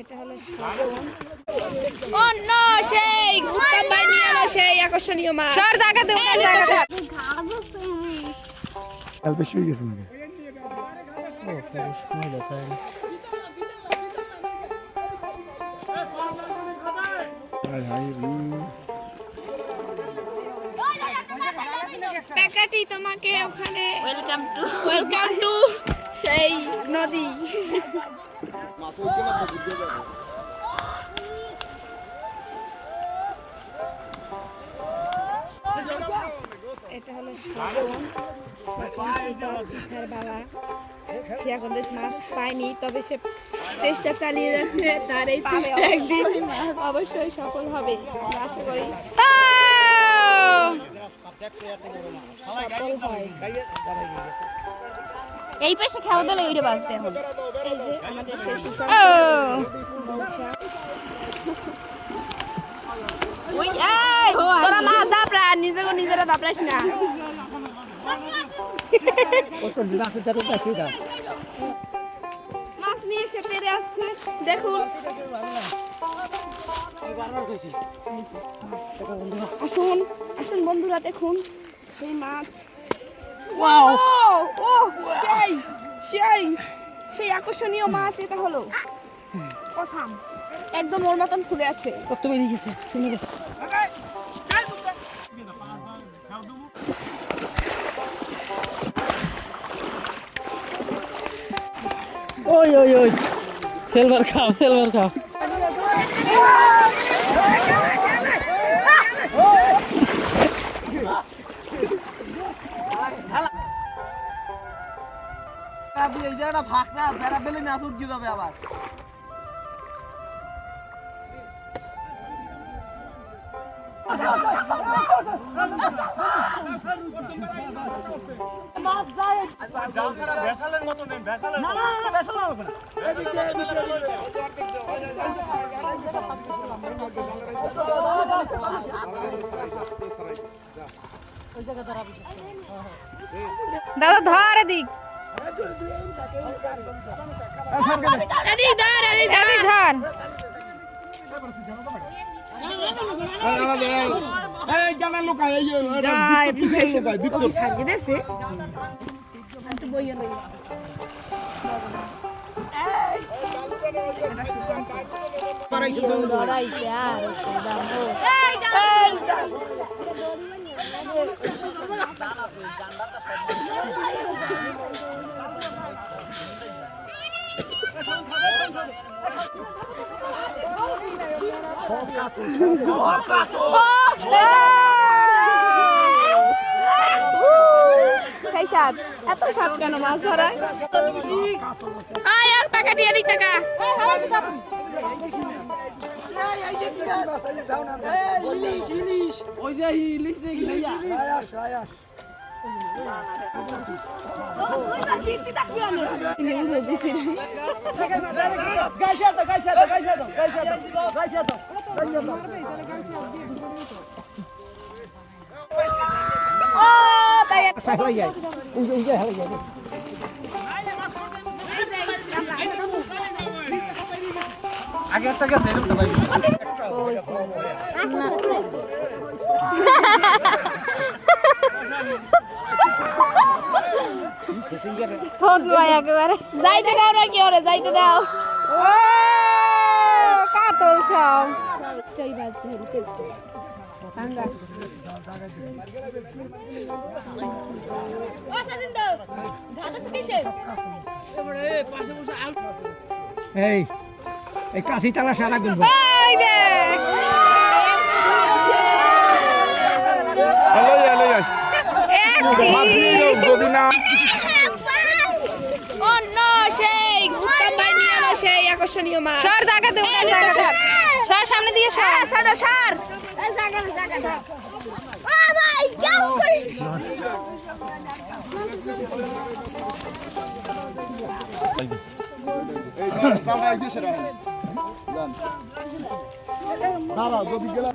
এটা হলো অন্য সেই উত্তম ভাই নিয়ে এলো সেই আকর্ষণীয় মাছ। সর জায়গা দেব জায়গা কাল বেশি হয়ে গেছে নাকি? হাই হাই রে প্যাকেটই তোমাকে ওখানে। ওয়েলকাম টু ওয়েলকাম টু সেই নদী। এটা হলো সুতার বাবা। সে পায়নি, তবে সে চালিয়ে যাচ্ছে, তার এই চেষ্টা একদিন অবশ্যই সফল হবে। আশা করি। সফল হয়। এই পাশে খাওয়া দাওয়া ওইটা বাজতে এখন তোরা মাছ দাপড়া নিজেকে নিজেরা দাপড়াইস না। মাছ নিয়ে এসে পেরে আসছে দেখুন আসুন আসুন বন্ধুরা দেখুন সেই মাছ। ও ও সেই সেই সেই আকর্ষণীয় মাছ এটা হলো। কসাম একদম ওর মতন ফুলে আছে। কত বেরিয়ে গেছে শুনে ওই ওই ওই। সিলভার খাও সিলভার খাও। এই জায়গাটা ফাঁকনা বেড়া দিলে না উঠকে যাবে আবার। না না না বেসাল হবে না। দাদা ধর এদিক। এদিক সেই স্বাদ এত স্বাদ কেন মাছ ধরায়? আয় এক প্যাকেট দিয়ে দিক টাকা। ইলিশ ইলিশ। ওই যে ইলিশ দেখি। রায়াস রায়াস। আগে একটা গেছে এরকম ভাই। যাইতে দাও না ওরে যাইতে দাও কাতল সব এই কাশি তালা সারা গুনবো এই দেখ হ্যালো হ্যালো মাছি যদি না অন্য সেই উত্তম ভাই নিয়ে এলো সেই আকর্ষণীয় মাছ। সর জায়গা দেব জায়গা সর। সর সামনে দিয়ে সর। হ্যাঁ সাদা সার। চালা এই দেশে রাখেন যান দাঁড়াও যদি গেলাম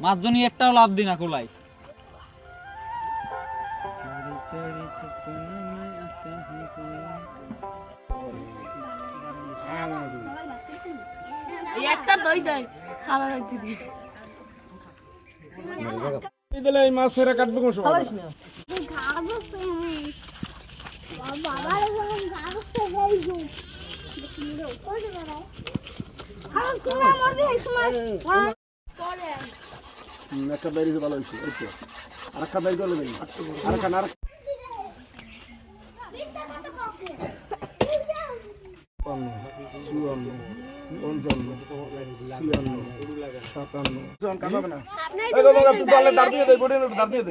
মাছজনই একটাও লাভ দি না কোলাই একটা দই যায় খাওয়া রাখছি দিলে এই মাছ সেরা কাটবে কোন সময় হুম, একটা বাইরে ভালো হয়েছে এই তো আর একটা বাইরে গেলে নেই আর একটা আর চুয়ান্ন পঞ্চান্ন ছিয়ান্ন সাতান্ন কাটাবে না এই তো তুই বললে দাঁড় দিয়ে দে বড়ি দাঁড় দিয়ে